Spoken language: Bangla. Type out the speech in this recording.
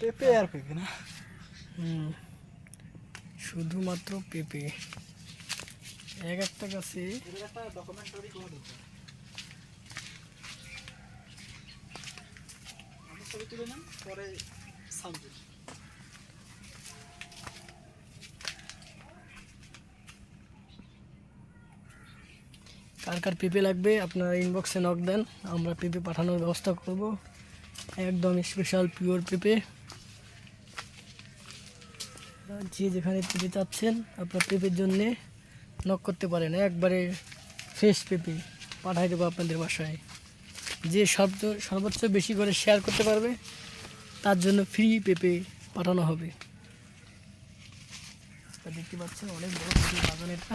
পেঁপে আর পেঁপে না? শুধুমাত্র পেঁপে। এক একটা গাছে কার কার পেঁপে লাগবে আপনারা ইনবক্সে নক দেন, আমরা পেঁপে পাঠানোর ব্যবস্থা করব। একদম স্পেশাল পিওর পেঁপে। যে যেখানে পেঁপে চাচ্ছেন, আপনার পেঁপের জন্যে নক করতে পারেন। একবারে ফ্রেশ পেঁপে পাঠাই দেবো আপনাদের বাসায়। যে সর্ব সর্বোচ্চ বেশি করে শেয়ার করতে পারবে, তার জন্য ফ্রি পেঁপে পাঠানো হবে। দেখতে পাচ্ছেন, অনেক বড় বাগান এটা।